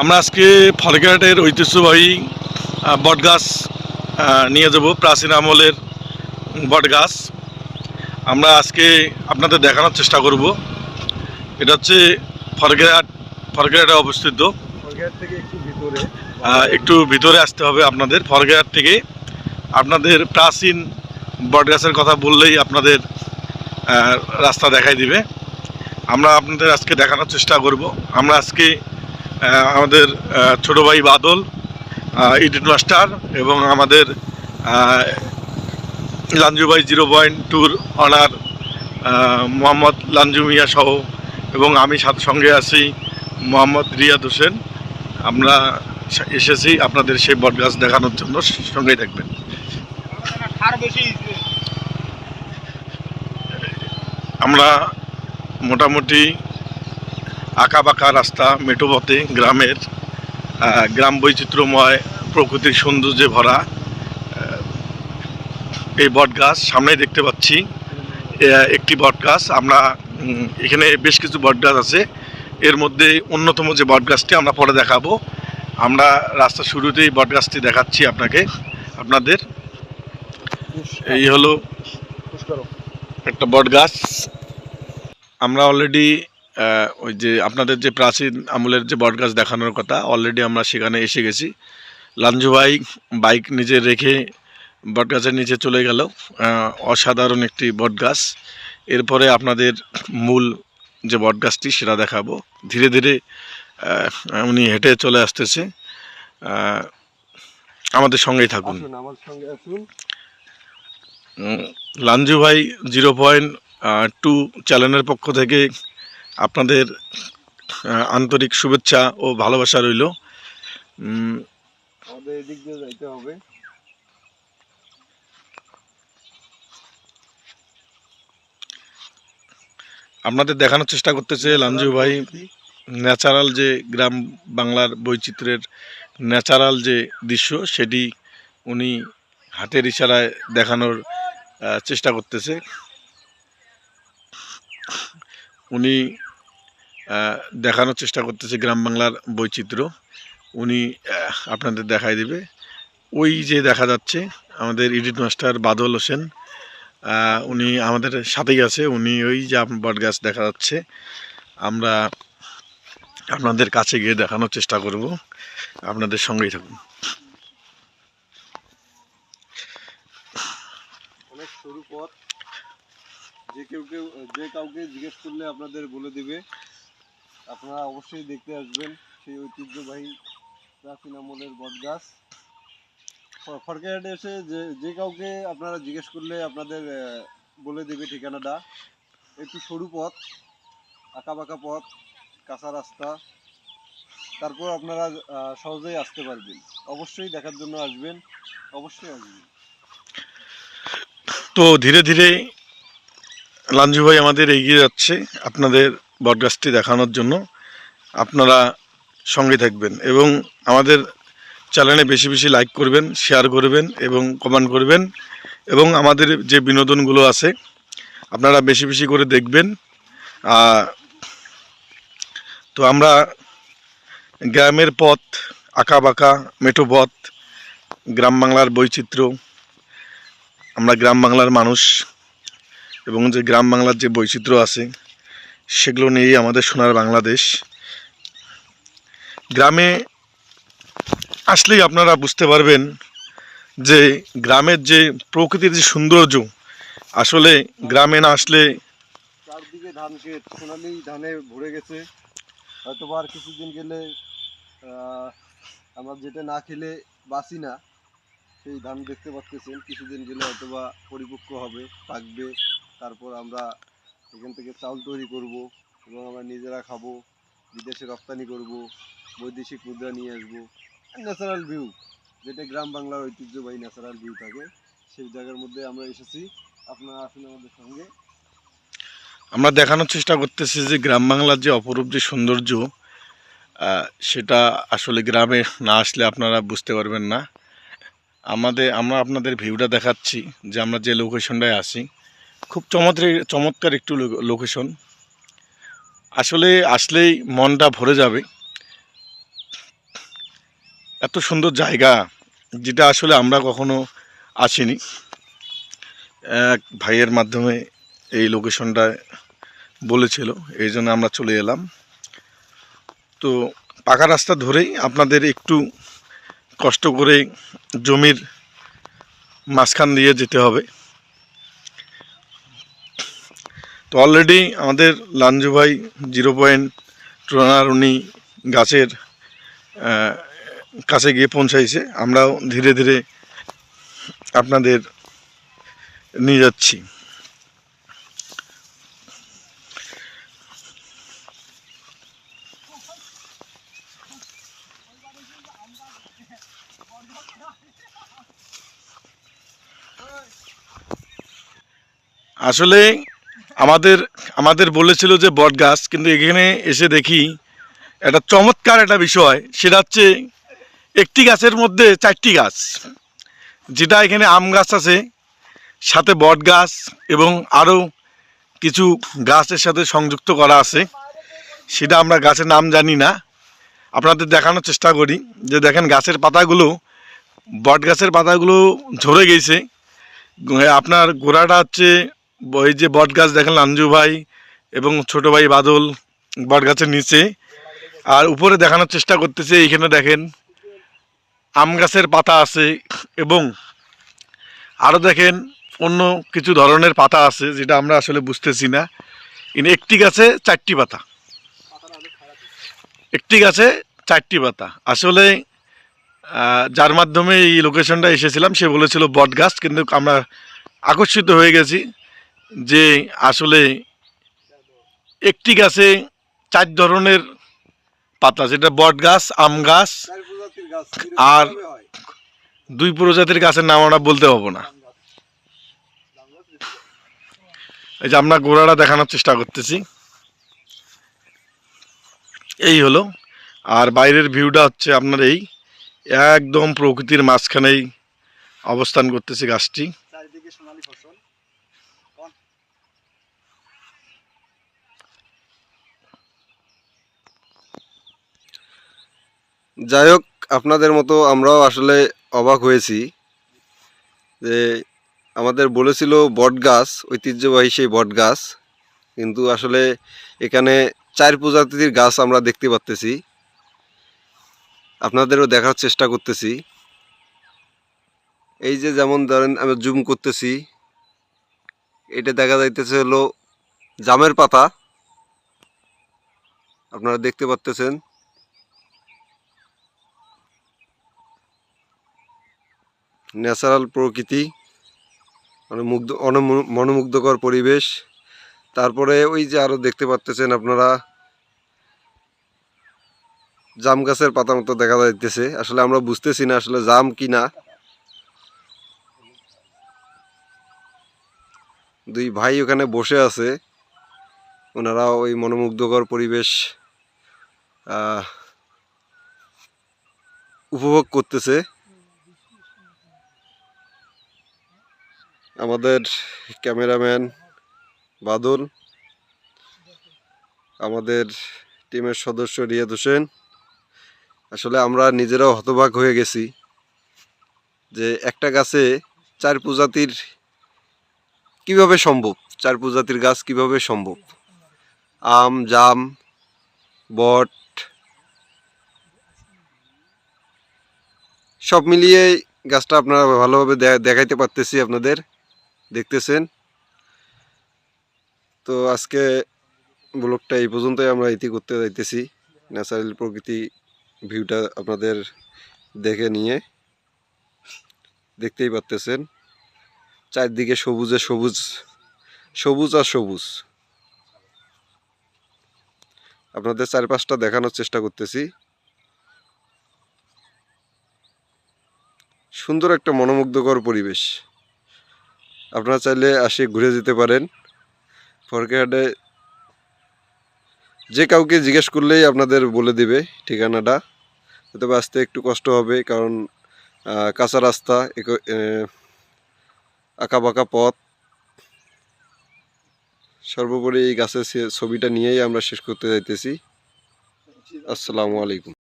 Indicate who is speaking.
Speaker 1: আমরা আজকে ফলঘাটের ঐতিহ্যবাহী বটগাছ নিয়ে যাব প্রাচীন আমলের বটগাছ। আমরা আজকে আপনাদের দেখানোর চেষ্টা করব। এটা হচ্ছে ফরগেরহাট ফরগেরহাটে অবস্থিত।
Speaker 2: একটু ভিতরে।
Speaker 1: একটু ভিতরে আসতে হবে আপনাদের। ফরগেরহাট থেকে আপনাদের প্রাচীন বটগাছের কথা বললেই আপনাদের রাস্তা দেখাই দিবে। আমরা আপনাদের আজকে দেখানোর চেষ্টা করব। আমরা আজকে আমাদের ছোট ভাই বাদল ইডিট মাস্টার এবং আমাদের লাঞ্জু ভাই জিরো পয়েন্ট টুর অনার মোহাম্মদ লাঞ্জু মিয়া সহ এবং আমি সাথে সঙ্গে আছি মোহাম্মদ রিয়াদ হোসেন। আমরা এসেছি আপনাদের সেই বটগাছ দেখানোর জন্য, সঙ্গেই থাকবেন। আমরা মোটামুটি বাঁকা রাস্তা মেঠো পথে গ্রামের গ্রাম বৈচিত্র্যময় প্রকৃতির সৌন্দর্যে ভরা এই বটগাছ সামনেই দেখতে পাচ্ছি। একটি বটগাছ আমরা এখানে বেশ কিছু বটগাছ আছে। এর মধ্যে অন্যতম যে বটগাছটি আমরা পরে দেখাবো। আমরা রাস্তার শুরুতেই বটগাছটি দেখাচ্ছি আপনাকে আপনাদের। এই হলো একটা বট গাছ আমরা অলরেডি ওই যে আপনাদের যে প্রাচীন আমলের যে বট গাছ দেখানোর কথা অলরেডি আমরা সেখানে এসে গেছি। লাঞ্জু ভাই বাইক নিজে রেখে বট গাছের নিচে চলে গেল। অসাধারণ একটি বট গাছ। এরপরে আপনাদের মূল যে বট গাছটি সেটা দেখাবো। ধীরে ধীরে উনি হেঁটে চলে আসতেছে। আমাদের সঙ্গেই থাকুন। লাঞ্জু ভাই জিরো পয়েন্ট টু চ্যানেলের পক্ষ থেকে আপনাদের আন্তরিক শুভেচ্ছা ও ভালোবাসা রইল।
Speaker 2: যাইতে হবে।
Speaker 1: আপনাদের দেখানোর চেষ্টা করতেছে লাঞ্জু ভাই। ন্যাচারাল যে গ্রাম বাংলার বৈচিত্র্যের ন্যাচারাল যে দৃশ্য সেটি উনি হাতের ইশারায় দেখানোর চেষ্টা করতেছে। উনি দেখানোর চেষ্টা করতেছে গ্রাম বাংলার বৈচিত্র্য। উনি আপনাদের দেখাই দিবে। ওই যে দেখা যাচ্ছে, আমাদের ইডিট মাস্টার বাদল হোসেন উনি আমাদের সাথেই আছে। উনি ওই যে বট গাছ দেখা যাচ্ছে। আমরা আপনাদের কাছে গিয়ে দেখানোর চেষ্টা করব। আপনাদের সঙ্গেই থাকুন।
Speaker 2: অনেক সরু পথ। যে কেউ কেউ, যে কাউকে জিজ্ঞেস করলে আপনাদের বলে দিবে। আপনারা অবশ্যই দেখতে আসবেন সেই ঐতিহ্যবাহী প্রাচীন আমলের বটগাছ। ফরকেহাটে এসে যে যে কাউকে আপনারা জিজ্ঞেস করলে আপনাদের বলে দেবে ঠিকানাটা। একটু সরু পথ আঁকা বাঁকা পথ, কাঁচা রাস্তা। তারপর আপনারা সহজেই আসতে পারবেন। অবশ্যই দেখার জন্য আসবেন, অবশ্যই আসবেন।
Speaker 1: তো ধীরে ধীরে লাঞ্জু ভাই আমাদের এগিয়ে যাচ্ছে। আপনাদের বটগাছটি দেখানোর জন্য আপনারা সঙ্গে থাকবেন এবং আমাদের চ্যানেলে বেশি বেশি লাইক করবেন, শেয়ার করবেন এবং কমেন্ট করবেন এবং আমাদের যে বিনোদনগুলো আছে আপনারা বেশি বেশি করে দেখবেন। তো আমরা গ্রামের পথ আঁকা বাঁকা মেঠো পথ, গ্রাম বাংলার বৈচিত্র্য, আমরা গ্রাম বাংলার মানুষ এবং যে গ্রাম বাংলার যে বৈচিত্র্য আছে সেগুলো নিয়েই আমাদের সোনার বাংলাদেশ। গ্রামে আসলেই আপনারা বুঝতে পারবেন যে গ্রামের যে প্রকৃতির যে সৌন্দর্য, আসলে গ্রামে না আসলে
Speaker 2: চারদিকে ধান ক্ষেত, সোনালি ধানে ভরে গেছে। হয়তো আর কিছুদিন গেলে আমরা যেটা না খেলে বাঁচি না, সেই ধান দেখতে পাচ্ছেন। কিছুদিন গেলে হয়তো বা পরিপক্ক হবে পাকবে তারপর আমরা এখান থেকে চাউল তৈরি করব এবং আমরা নিজেরা খাব, বিদেশে রপ্তানি করব, বৈদেশিক মুদ্রা নিয়ে আসব। ন্যাচারাল ভিউ যেটা গ্রাম বাংলার ঐতিহ্যবাহী ন্যাচারাল ভিউ থাকে, সেই জায়গার মধ্যে আমরা এসেছি। আপনারা আসুন আমাদের সঙ্গে।
Speaker 1: আমরা দেখানোর চেষ্টা করতেছি যে গ্রাম বাংলার যে অপরূপ যে সৌন্দর্য সেটা আসলে গ্রামে না আসলে আপনারা বুঝতে পারবেন না। আমাদের, আমরা আপনাদের ভিউটা দেখাচ্ছি যে আমরা যে লোকেশনটায় আছি খুব চমৎকার চমৎকার একটু লোকেশন আসলে আসলেই মনটা ভরে যাবে। এত সুন্দর জায়গা, যেটা আসলে আমরা কখনো আসিনি। এক ভাইয়ের মাধ্যমে এই লোকেশনটা বলেছিল, এই জন্য আমরা চলে এলাম। তো পাকা রাস্তা ধরেই আপনাদের একটু কষ্ট করে জমির মাঝখান দিয়ে যেতে হবে। তো অলরেডি আমাদের লাঞ্জু ভাই জিরো পয়েন্ট ট্রনার উনি গাছের কাছে গিয়ে পৌঁছাইছে। আমরাও ধীরে ধীরে আপনাদের নিয়ে যাচ্ছি। আসলে আমাদের আমাদের বলেছিল যে বট গাছ, কিন্তু এখানে এসে দেখি একটা চমৎকার একটা বিষয়, সেটা হচ্ছে একটি গাছের মধ্যে চারটি গাছ, যেটা এখানে আম গাছ আছে, সাথে বট গাছ এবং আরও কিছু গাছের সাথে সংযুক্ত করা আছে, সেটা আমরা গাছের নাম জানি না। আপনাদের দেখানোর চেষ্টা করি, যে দেখেন গাছের পাতাগুলো, বট গাছের পাতাগুলো ঝরে গেছে। আপনার গোড়াটা হচ্ছে ওই যে বট গাছ দেখেন লাঞ্জু ভাই এবং ছোট ভাই বাদল বট গাছের নিচে। আর উপরে দেখানোর চেষ্টা করতেছে, এইখানে দেখেন আম গাছের পাতা আছে এবং আরও দেখেন অন্য কিছু ধরনের পাতা আছে যেটা আমরা আসলে বুঝতেছি না। কিন্তু একটি গাছে চারটি পাতা। একটি গাছে চারটি পাতা। আসলে যার মাধ্যমে এই লোকেশনটা এসেছিলাম, সে বলেছিল বট গাছ কিন্তু আমরা আকর্ষিত হয়ে গেছি। যে আসলে একটি গাছে চার ধরনের পাতা, যেটা বট গাছ আম গাছ আর- দুই প্রজাতির গাছের নাম আমরা বলতে পারব না। এই যে আমরা গোড়াটা দেখানোর চেষ্টা করতেছি। এই হলো। আর বাইরের ভিউটা হচ্ছে আপনার এই একদম প্রকৃতির মাঝখানেই অবস্থান করতেছে গাছটি
Speaker 2: চারিদিকে সোনালী ফসল যাই হোক আপনাদের মতো আমরাও আসলে অবাক হয়েছি যে আমাদের বলেছিল বট গাছ ঐতিহ্যবাহী সেই বট গাছ কিন্তু আসলে এখানে চার প্রজাতির গাছ আমরা দেখতে পাচ্তেছি আপনাদেরও দেখার চেষ্টা করতেছি। এই যে যেমন ধরেন আমি জুম করতেছি, এটা দেখা যাইতেছে হলো জামের পাতা। আপনারা দেখতে পাচ্তেছেন ন্যাচারাল প্রকৃতি মুগ্ধ মনোমুগ্ধকর পরিবেশ। তারপরে ওই যে আরও দেখতে পাচ্তেছেন আপনারা, জাম গাছের পাতা মতো দেখা যাইতেছে। আসলে আমরা বুঝতেছি না আসলে জাম কি না দুই ভাই ওখানে বসে আছে। ওনারা ওই মনোমুগ্ধকর পরিবেশ উপভোগ করতেছে। আমাদের ক্যামেরাম্যান বাদল, আমাদের টিমের সদস্য রিয়াদ হোসেন। আসলে আমরা নিজেরাও হতবাক হয়ে গেছি যে একটা গাছে চার প্রজাতির কীভাবে সম্ভব? চার প্রজাতির গাছ কীভাবে সম্ভব? আম, জাম, বট, সব মিলিয়ে গাছটা আপনারা ভালোভাবে দেখাইতে পারতেছি আপনাদের। দেখতেছেন। তো আজকে ব্লগটা এই পর্যন্তই, আমরা ইতি করতে যাইতেছি। ন্যাচারাল প্রকৃতি ভিউটা আপনাদের দেখে নিয়ে দেখতেই পারতেছেন। চারদিকে সবুজে সবুজ সবুজ আর সবুজ। আপনাদের চারপাশটা দেখানোর চেষ্টা করতেছি। সুন্দর একটা মনোমুগ্ধকর পরিবেশ। আপনারা চাইলে আসে ঘুরে যেতে পারেন। ফরকেহাটে যে কাউকে জিজ্ঞেস করলেই আপনাদের বলে দিবে ঠিকানাটা। তবে আসতে একটু কষ্ট হবে কারণ কাঁচা রাস্তা আঁকা বাঁকা পথ। সর্বোপরি এই গাছের ছবিটা নিয়েই আমরা শেষ করতে যাইতেছি। আসসালামু আলাইকুম।